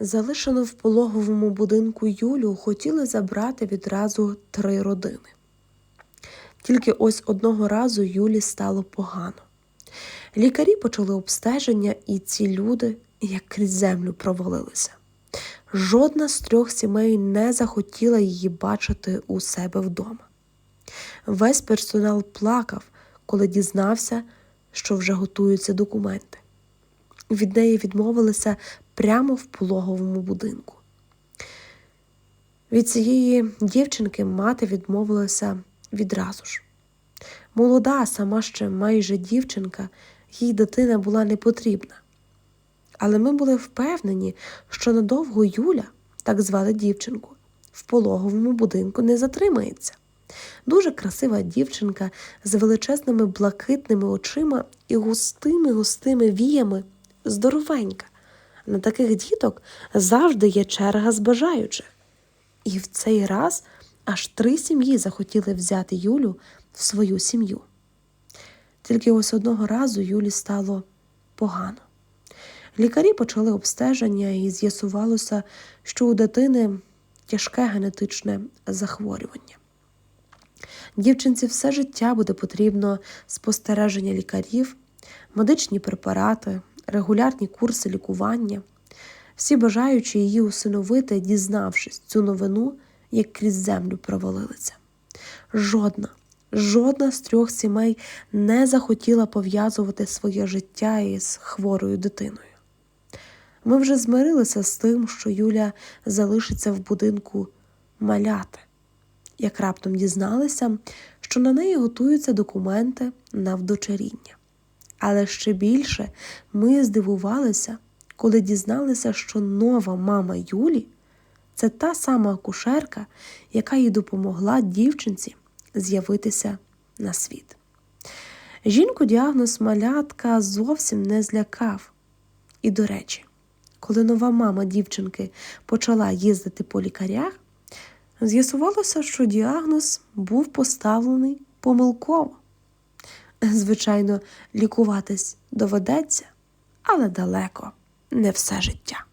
Залишену в пологовому будинку Юлю хотіли забрати відразу три родини. Тільки ось одного разу Юлі стало погано. Лікарі почали обстеження, і ці люди, як крізь землю, провалилися. Жодна з трьох сімей не захотіла її бачити у себе вдома. Весь персонал плакав, коли дізнався, що вже готуються документи. Від неї відмовилися прямо в пологовому будинку. Від цієї дівчинки мати відмовилася відразу ж. Молода, сама ще майже дівчинка, їй дитина була не потрібна. Але ми були впевнені, що надовго Юля, так звали дівчинку, в пологовому будинку не затримається. Дуже красива дівчинка з величезними блакитними очима і густими густими віями, здоровенька. На таких діток завжди є черга з бажаючих. І в цей раз аж три сім'ї захотіли взяти Юлю в свою сім'ю. Тільки ось одного разу Юлі стало погано. Лікарі почали обстеження і з'ясувалося, що у дитини тяжке генетичне захворювання. Дівчинці все життя буде потрібно спостереження лікарів, медичні препарати, регулярні курси лікування. Всі бажаючи її усиновити, дізнавшись цю новину, як крізь землю провалилися. Жодна, жодна з трьох сімей не захотіла пов'язувати своє життя із хворою дитиною. Ми вже змирилися з тим, що Юля залишиться в будинку маляти, як раптом дізналися, що на неї готуються документи на вдочеріння. Але ще більше ми здивувалися, коли дізналися, що нова мама Юлі це та сама акушерка, яка їй допомогла дівчинці з'явитися на світ. Жінку діагноз малятка зовсім не злякав. І, до речі, коли нова мама дівчинки почала їздити по лікарях, з'ясувалося, що діагноз був поставлений помилково. Звичайно, лікуватись доведеться, але далеко не все життя.